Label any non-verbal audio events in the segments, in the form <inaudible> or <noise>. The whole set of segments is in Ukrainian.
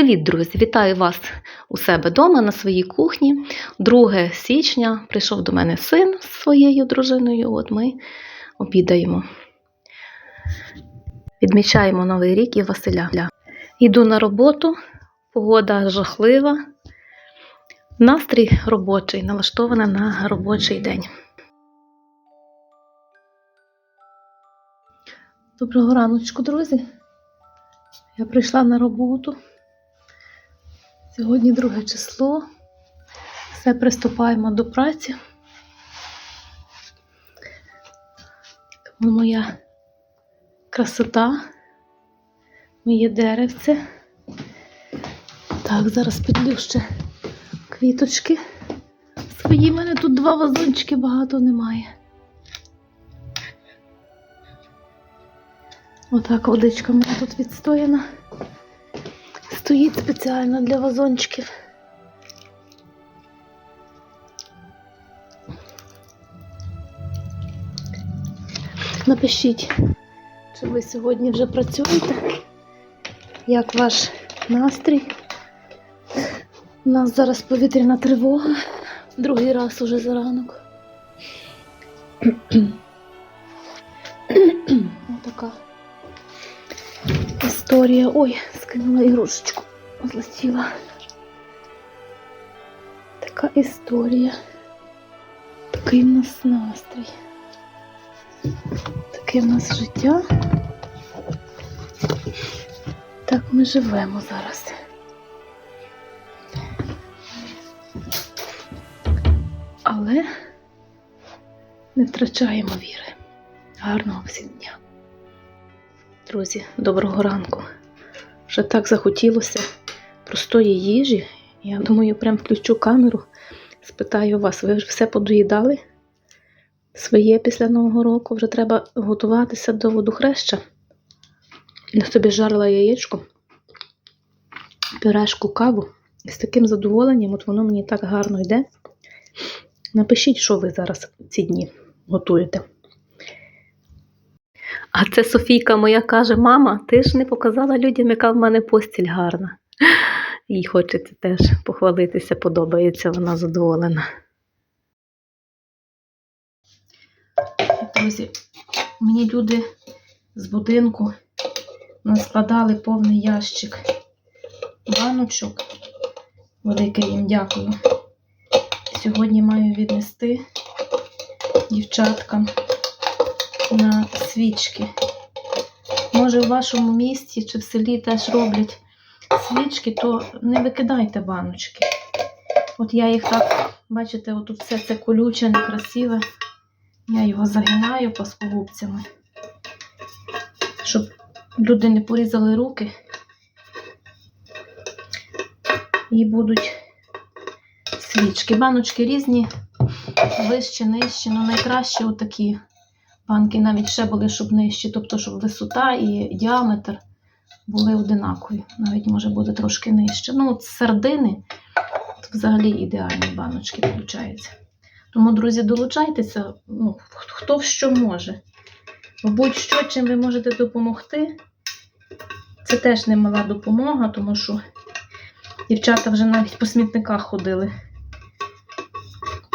Привіт, друзі! Вітаю вас у себе вдома на своїй кухні. 2 січня прийшов до мене син з своєю дружиною. От ми обідаємо. Відмічаємо Новий рік і Василя. Йду на роботу, погода жахлива. Настрій робочий, налаштована на робочий день. Доброго раночку, друзі. Я прийшла на роботу. Сьогодні друге число. Все приступаємо до праці. Моя красота, моє деревце. Так, зараз підлю ще квіточки. Свої в мене тут два вазончики, багато немає. Отак водичка в мене тут відстояна. Стоїть спеціально для вазончиків. Напишіть, чи ви сьогодні вже працюєте? Як ваш настрій? У нас зараз повітряна тривога, другий раз уже за ранок. Отака історія. Ой, скинула ігрушечку, злетіла. Така історія. Такий в нас настрій. Таке в нас життя. Так ми живемо зараз. Але не втрачаємо віри. Гарного всім дня. Друзі, доброго ранку. Вже так захотілося простої їжі. Я думаю, прям включу камеру, спитаю вас, ви вже все подоїдали? Своє після Нового року вже треба готуватися до водохреща. Я собі жарила яєчко, пюрешку, каву. І з таким задоволенням, от воно мені так гарно йде. Напишіть, що ви зараз ці дні готуєте. А це Софійка моя каже: мама, ти ж не показала людям, яка в мене постіль гарна. Їй хочеться теж похвалитися, подобається, вона задоволена. Друзі, мені люди з будинку наскладали повний ящик баночок. Велике їм дякую. Сьогодні маю віднести дівчаткам на свічки. Може, в вашому місті чи в селі теж роблять свічки, то не викидайте баночки. От я їх так, бачите, от все це колюче, некрасиве. Я його загинаю пласкогубцями, щоб люди не порізали руки і будуть свічки. Баночки різні, вищі, нижчі, ну найкраще отакі. Банки навіть ще були, щоб нижчі, тобто, щоб висота і діаметр були одинакові. Навіть може бути трошки нижче. Ну, от середини то взагалі ідеальні баночки виходять. Тому, друзі, долучайтеся, ну, хто що може. Будь-що, чим ви можете допомогти, це теж немала допомога, тому що дівчата вже навіть по смітниках ходили.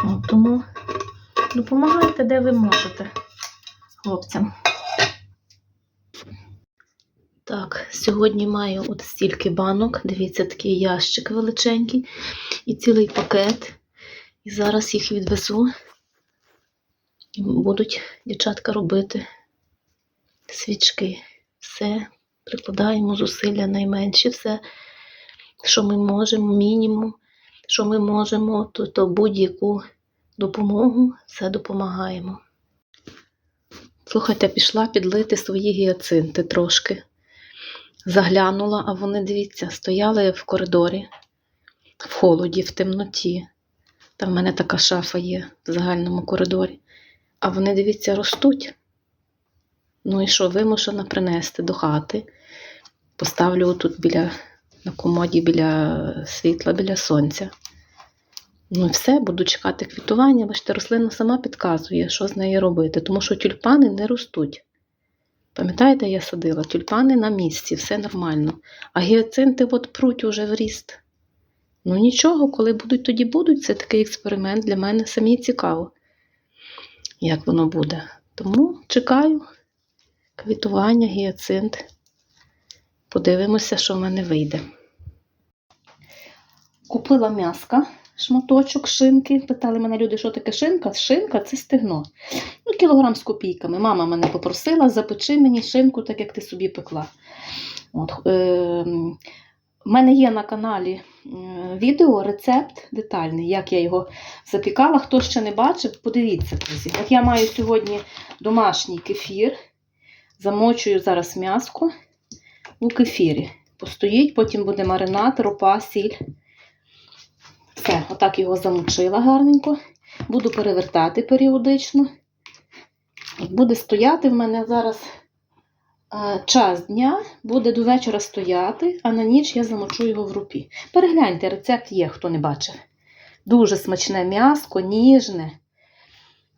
От, тому допомагайте, де ви можете хлопцям. Так, сьогодні маю от стільки банок. Дивіться, такий ящик величенький і цілий пакет. І зараз їх відвезу. Будуть дівчатка робити свічки. Все прикладаємо зусилля найменші, все, що ми можемо, мінімум, що ми можемо, то, то будь-яку допомогу, все допомагаємо. Слухайте, пішла підлити свої гіацинти трошки. Заглянула, а вони, дивіться, стояли в коридорі, в холоді, в темноті. Там в мене така шафа є в загальному коридорі. А вони, дивіться, ростуть. Ну і що, вимушена принести до хати. Поставлю тут біля, на комоді біля світла, біля сонця. Ну і все, буду чекати квітування. Бачите, рослина сама підказує, що з нею робити, тому що тюльпани не ростуть. Пам'ятаєте, я садила тюльпани на місці, все нормально. А гіацинти от пруть уже в ріст. Ну нічого, коли будуть, тоді будуть. Це такий експеримент для мене самі цікаво, як воно буде. Тому чекаю квітування, гіацинт. Подивимося, що в мене вийде. Купила м'яска, шматочок шинки. Питали мене люди, що таке шинка? Шинка це стегно. Ну, кілограм з копійками. Мама мене попросила, запечи мені шинку, так як ти собі пекла. От, е, у мене є на каналі е, відео, рецепт детальний, як я його запікала. Хто ще не бачив, подивіться, друзі. От я маю сьогодні домашній кефір. Замочую зараз м'яско у кефірі. Постоїть, потім буде маринад, ропа, сіль. Все, отак його замочила гарненько. Буду перевертати періодично. Буде стояти в мене зараз е, час дня, буде до вечора стояти, а на ніч я замочу його в рупі. Перегляньте, рецепт є, хто не бачив. Дуже смачне м'яско, ніжне,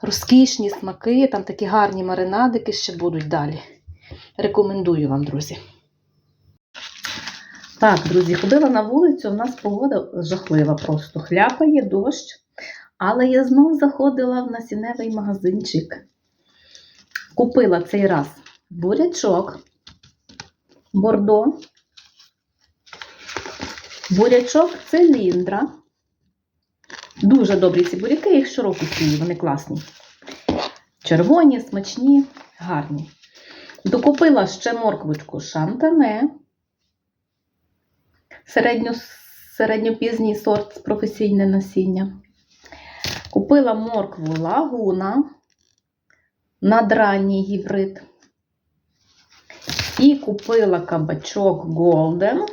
розкішні смаки, там такі гарні маринадики ще будуть далі. Рекомендую вам, друзі. Так, друзі, ходила на вулицю, у нас погода жахлива просто. Хляпає дощ. Але я знов заходила в насінневий магазинчик. Купила цей раз бурячок, бордо, бурячок циліндра. Дуже добрі ці буряки, їх щороку сію, вони класні. Червоні, смачні, гарні. Докупила ще морквочку шантане. Середньо, середньопізній сорт професійне насіння. Купила моркву лагуна, надранній гібрид. І купила кабачок Golden.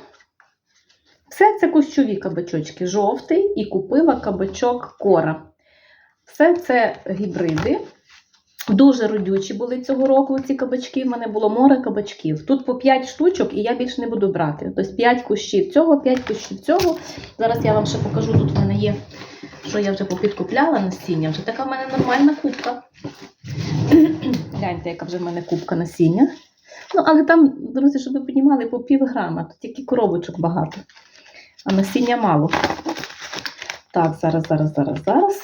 Все це кущові кабачочки, жовтий, і купила кабачок Кора. Все це гібриди. Дуже родючі були цього року ці кабачки. В мене було море кабачків. Тут по 5 штучок, і я більше не буду брати. Тобто 5 кущів цього, 5 кущів цього. Зараз я вам ще покажу, тут в мене є, що я вже попідкупляла насіння. Вже така в мене нормальна кубка. <clears throat> Гляньте, яка вже в мене кубка насіння. Ну, але там, друзі, щоб ви піднімали по пів грама, тут тільки коробочок багато, а насіння мало. Так, зараз, зараз, зараз, зараз.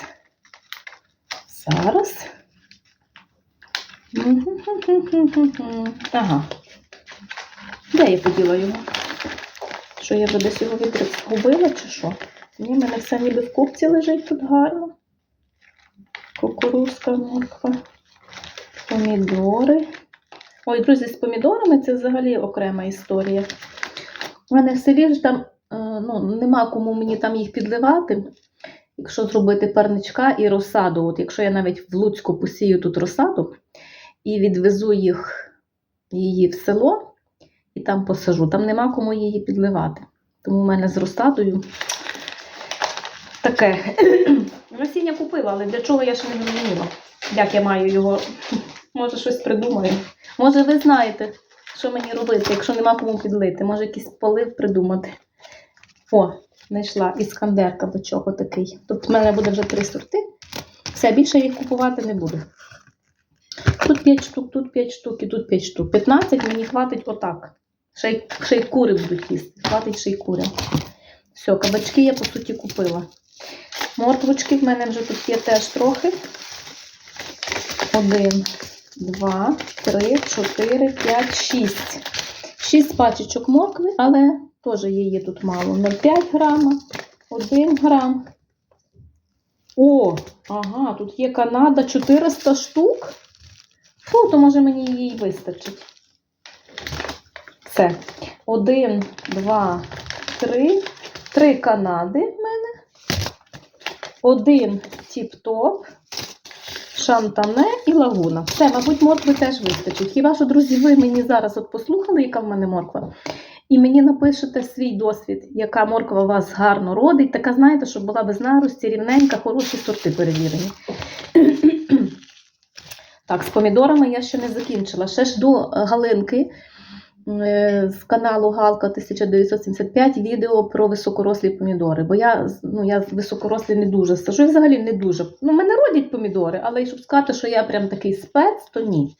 Зараз. Ага. Де я поділа його? Що я вже десь його відгубила чи що? Ні, в мене все ніби в купці лежить тут гарно. Кукурузка, морква, помідори. Ой, друзі, з помідорами це взагалі окрема історія. У мене в селі ж там е, ну, нема кому мені там їх підливати. Якщо зробити парничка і розсаду, от якщо я навіть в Луцьку посію тут розсаду і відвезу їх її в село і там посажу, там нема кому її підливати. Тому в мене з розсадою таке. <clears throat> Насіння купила, але для чого я ще не зрозуміла. Як я маю його, <laughs> може щось придумаю. Може, ви знаєте, що мені робити, якщо нема кому підлити. Може, якийсь полив придумати. О, знайшла іскандер кабачок отакий. Тут в мене буде вже три сорти. Все, більше їх купувати не буду. Тут 5 штук, тут 5 штук і тут 5 штук. 15 мені хватить отак. Ще й кури будуть їсти. Хватить ще й кури. Все, кабачки я по суті купила. Морквочки в мене вже тут є теж трохи. Один, два, три, чотири, п'ять, шість. Шість пачечок моркви, але теж її тут мало. 0,5 грама, 1 грам. О, ага, тут є Канада 400 штук. Фу, то може мені її вистачить. Все. Один, два, три. Три Канади в мене. Один тіп-топ, шантане і лагуна. Все, мабуть, моркви теж вистачить. Хіба що, друзі, ви мені зараз от послухали, яка в мене морква? І мені напишете свій досвід, яка морква у вас гарно родить. Така, знаєте, щоб була без нарості, рівненька, хороші сорти перевірені. Так, з помідорами я ще не закінчила. Ще ж до е, Галинки е, з каналу Галка 1975 відео про високорослі помідори. Бо я, ну, я високорослі не дуже сажу. І взагалі не дуже. Ну, мене родять помідори, але щоб сказати, що я прям такий спец, то ні.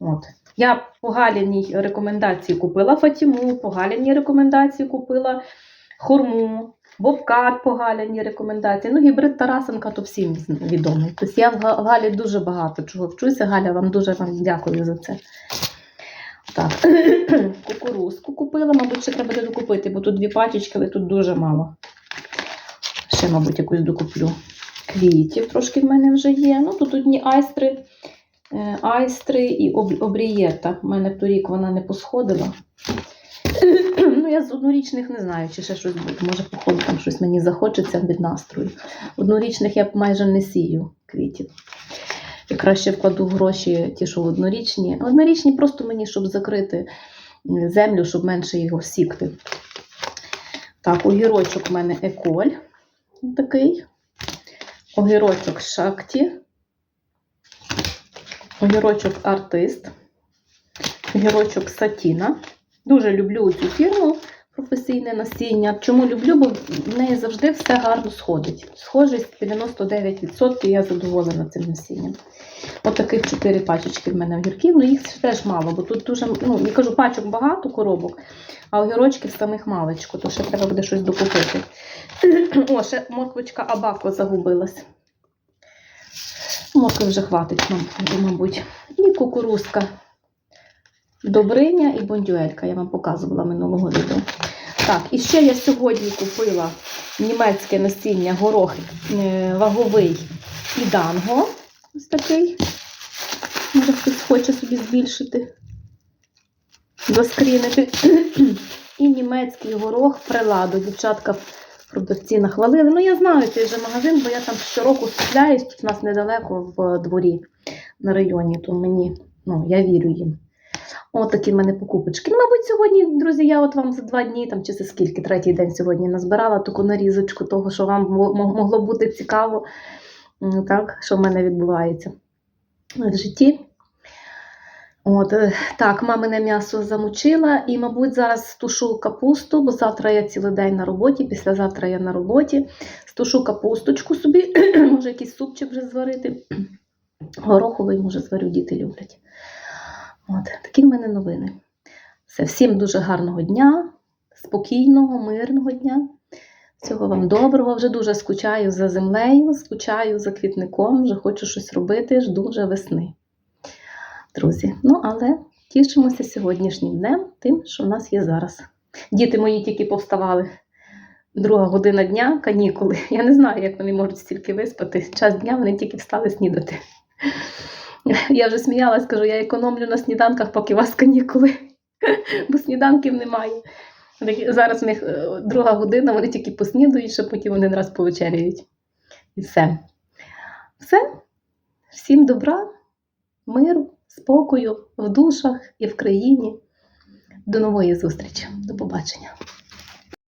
От. Я по Галяній рекомендації купила Фатіму, по Галяній рекомендації купила хурму, Бобкат по Галяній рекомендації. Ну, гібрид Тарасенка то всім відомий. Тобто я в Галі дуже багато чого вчуся. Галя, вам дуже вам дякую за це. Так, <clears throat> кукурузку купила, мабуть, ще треба докупити, бо тут дві пачечки, але тут дуже мало. Ще, мабуть, якусь докуплю. Квітів трошки в мене вже є. Ну, тут одні айстри, е, айстри і об, обрієта. У мене торік вона не посходила. <clears throat> Ну, я з однорічних не знаю, чи ще щось буде. Може, походу, там щось мені захочеться від настрою. Однорічних я майже не сію квітів. Я краще вкладу в гроші ті, що однорічні. Однорічні просто мені, щоб закрити землю, щоб менше його сікти. Так, огірочок в мене еколь. Такий. Огірочок шакті. Огірочок артист. Огірочок сатіна. Дуже люблю цю фірму професійне насіння. Чому люблю? Бо в неї завжди все гарно сходить. Схожість 99%, я задоволена цим насінням. От таких 4 пачечки в мене огірків, ну їх теж мало, бо тут дуже, ну, я кажу, пачок багато коробок, а огірочків самих маличко, то ще треба буде щось докупити. <clears throat> О, ще морквочка Абако загубилась. Моркви вже хватить, мабуть. І кукурузка. Добриня і бондюелька, я вам показувала минулого відео. Так, і ще я сьогодні купила німецьке насіння горох е, ваговий і данго. Ось такий. Може, хтось хоче собі збільшити, заскрінити. І німецький горох приладу. Дівчатка продавці нахвалили. Ну, я знаю цей же магазин, бо я там щороку купляюсь, тут у нас недалеко в дворі на районі, то мені, ну, я вірю їм. От такі в мене покупочки. Ну, мабуть, сьогодні, друзі, я от вам за два дні, там чи за скільки, третій день сьогодні назбирала таку нарізочку того, що вам мо- мо- могло бути цікаво, так, що в мене відбувається в житті. От, е, так, мамине м'ясо замочила і, мабуть, зараз тушу капусту, бо завтра я цілий день на роботі, післязавтра я на роботі. Стушу капусточку собі, <clears throat> може якийсь супчик вже зварити. Гороховий, може, зварю, діти люблять. От, такі в мене новини. Все, всім дуже гарного дня, спокійного, мирного дня. Всього вам доброго. Вже дуже скучаю за землею, скучаю за квітником, вже хочу щось робити, жду вже весни. Друзі, ну але тішимося сьогоднішнім днем, тим, що в нас є зараз. Діти мої тільки повставали. Друга година дня, канікули. Я не знаю, як вони можуть стільки виспати. Час дня вони тільки встали снідати. <laughs> Я вже сміялась, кажу, я економлю на сніданках, поки у вас канікули, <laughs> бо сніданків немає. Зараз в них е, друга година, вони тільки поснідають, ще потім один раз повечеряють. І все. Все. Всім добра, миру, спокою в душах і в країні. До нової зустрічі. До побачення.